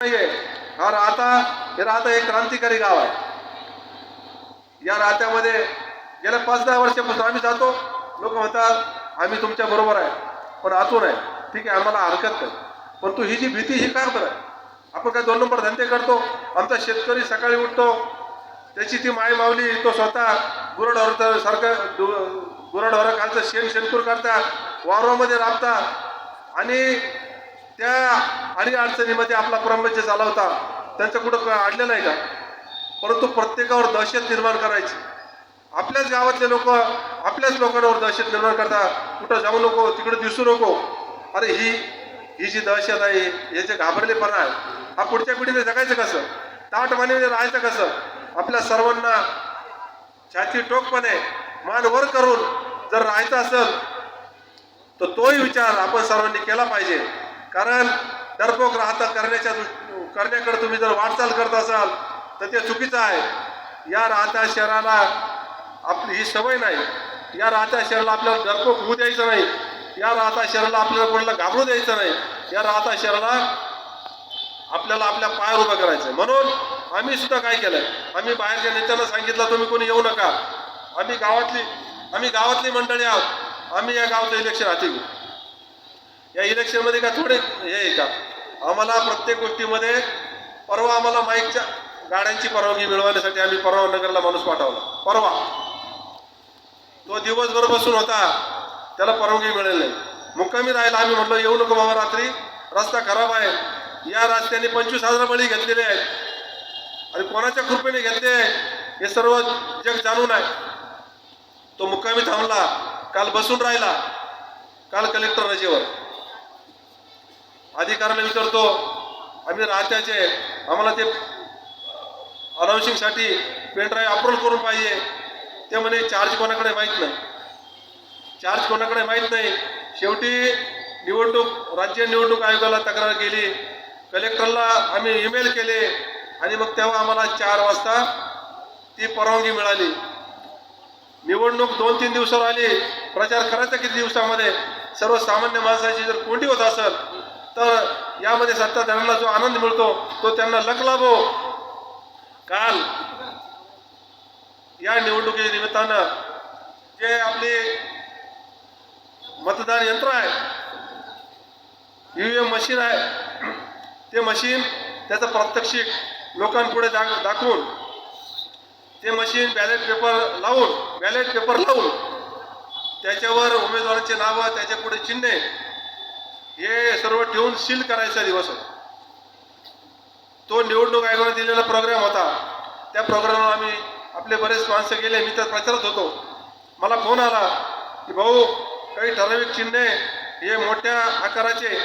नाहीये. हा राहता हे राहता एक क्रांतिकारी गाव आहे. या राहत्यामध्ये गेल्या पाच दहा वर्षापासून आम्ही जातो. लोक म्हणतात आम्ही तुमच्या बरोबर आहे पण आतून आहे. ठीक आहे आम्हाला हरकत नाही. पण तू ही जी भीती ही काय आहे आपण काय दोन नंबर धंदे करतो? आमचा शेतकरी सकाळी उठतो. त्याची ती माय मावली तो स्वतः गुरढोर सारखं गुरढोर खालचं शेण शेणकूर करता वारवामध्ये राबता आणि त्या आणि अडचणीमध्ये आपला परंपरेचर झाला होता. त्यांचं कुठं अडलं नाही का? परंतु प्रत्येकावर दहशत निर्माण करायची. आपल्याच गावातले लोक आपल्याच लोकांवर दहशत निर्माण करतात कुठं जाऊ नको तिकडे दिसू नको. अरे ही ही जी दहशत आहे हे जे घाबरलेपणा आहे हा पुढच्या पिढीने जगायचं कसं? ताट मानेमध्ये राहायचं कसं? आपल्या सर्वांना छाती टोकपणे मान वर करून जर राहायचं असेल तर तोही विचार आपण सर्वांनी केला पाहिजे. कारण डरपोक राहता करण्याच्या करण्याकडे तुम्ही जर वाटचाल करत असाल तर ते चुकीचं आहे. या राहत्या शहराला आपली ही सवय नाही. या राहत्या शहराला आपल्याला डरपोक होऊ द्यायचं नाही. या राहत्या शहराला आपल्याला कोणाला घाबरू द्यायचं नाही. या राहत्या शहराला आपल्याला आपल्या पायावर उभं करायचं आहे. म्हणून आम्ही सुद्धा काय केलं आम्ही बाहेरच्या नेत्यांना सांगितलं तुम्ही कोणी येऊ नका. आम्ही गावातली आम्ही गावातली मंडळी आहोत. आम्ही या गावचं इलेक्शन हाती घेऊ. या इलेक्शनमध्ये का थोडे हे आहे का? आम्हाला प्रत्येक गोष्टीमध्ये परवा आम्हाला माईकच्या गाड्यांची परवानगी मिळवण्यासाठी आम्ही परवा नगरला माणूस पाठवला. परवा. तो दिवसभर बसून होता. त्याला परवानगी मिळेल नाही. मुक्कामी राहिला आम्ही म्हटलं येऊ नको बाबा रात्री. रस्ता खराब आहे. या रस्त्याने पंचवीस हजार बळी घेतलेले आहेत. आणि कोणाच्या कृपेने घेतले हे सर्व जग जाणून आहे. तो मुक्कामी थांबला. काल बसून राहिला. काल कलेक्टर रजेवर. अधिकाऱ्याला विचारतो आम्ही राहत्याचे आम्हाला ते अनाउन्सिंगसाठी पेनड्राईव्ह अप्रूव्ह करून पाहिजे. ते म्हणे चार्ज कोणाकडे माहीत नाही. चार्ज कोणाकडे माहीत नाही? शेवटी निवडणूक राज्य निवडणूक आयोगाला तक्रार केली. कलेक्टरला आम्ही ईमेल केले आणि मग तेव्हा आम्हाला चार वाजता ती परवानगी मिळाली. निवडणूक दोन तीन दिवसावर आली. प्रचार करायचा किती दिवसामध्ये? सर्वसामान्य माणसाची जर कोंडी होत असेल तर यामध्ये सत्ताधाऱ्यांना जो आनंद मिळतो तो त्यांना लक लाभो. काल या निवडणुकीच्या निमित्तानं जे आपले मतदान यंत्र आहे ईव्हीएम मशीन आहे ते मशीन त्याचं प्रात्यक्षिक लोकांपुढे दाख दाखवून ते मशीन बॅलेट पेपर लावून बॅलेट पेपर लावून त्याच्यावर उमेदवारांचे नावं त्याच्या पुढे चिन्हे हे सर्व ठेवून सील करायचा दिवस होता तो निवडणूक आयोगाने दिलेला प्रोग्राम होता. त्या प्रोग्रामला आम्ही आपले बरेच माणसं गेले. मी तर प्रचारत होतो. मला फोन आला की भाऊ काही ठराविक चिन्हे हे मोठ्या आकाराचे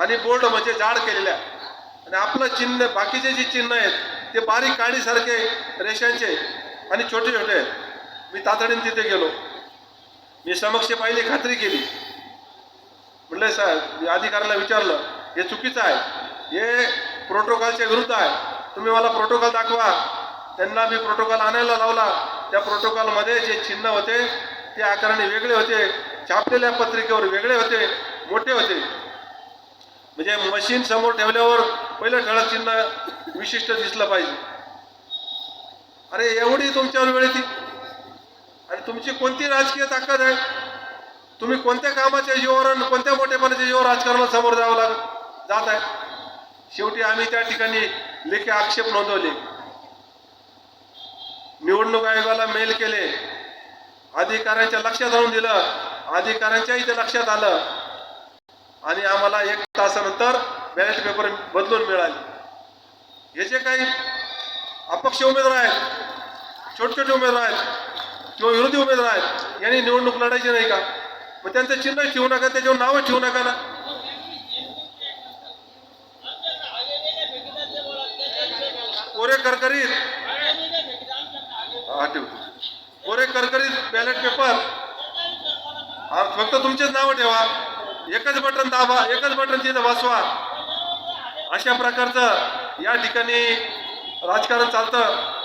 आणि बोर्ड म्हणजे जाड केलेल्या आणि आपलं चिन्ह बाकीचे जे चिन्ह आहेत ते बारीक काळीसारखे रेषांचे आणि छोटे छोटे आहेत. मी तातडीने तिथे गेलो. मी समक्ष पाहिली खात्री केली. म्हणलं साहेब अधिकाऱ्याला विचारलं हे चुकीचं आहे. हे प्रोटोकॉलच्या विरुद्ध आहे. तुम्ही मला प्रोटोकॉल दाखवा. त्यांना मी प्रोटोकॉल आणायला लावला. त्या प्रोटोकॉलमध्ये जे चिन्ह होते ते आकाराने वेगळे होते. छापलेल्या पत्रिकेवर वेगळे होते मोठे होते. म्हणजे मशीन समोर ठेवल्यावर पहिलं ठळक चिन्ह विशिष्ट दिसलं पाहिजे. अरे एवढी तुमच्यावर वेळ ती. आणि तुमची कोणती राजकीय ताकद आहे? तुम्ही कोणत्या कामाच्या जीवावर आणि कोणत्या मोठेपणाच्या जीवावर राजकारणात समोर जावं लाग जात आहे. शेवटी आम्ही त्या ठिकाणी लेखी आक्षेप नोंदवले. निवडणूक आयोगाला मेल केले. अधिकाऱ्यांच्या लक्षात आणून दिलं. अधिकाऱ्यांच्याही ते लक्षात आलं. आणि आम्हाला एक तासानंतर बॅलेट पेपर बदलून मिळाले. हे जे काही अपक्ष उमेदवार आहेत छोटे छोटे उमेदवार आहेत किंवा विरोधी उमेदवार आहेत यांनी निवडणूक लढायची नाही का? मग त्यांचं चिन्ह ठेवू नका त्याच्यावर नावं ठेवू नका ना. कोरे करकरीत. हा ठेवतो. कोरे करकरीत बॅलेट पेपर हा फक्त तुमचेच नावं ठेवा. एकच बटन दाबा एकच बटन तिथं बसवा. अशा प्रकारचं या ठिकाणी राजकारण चालतं.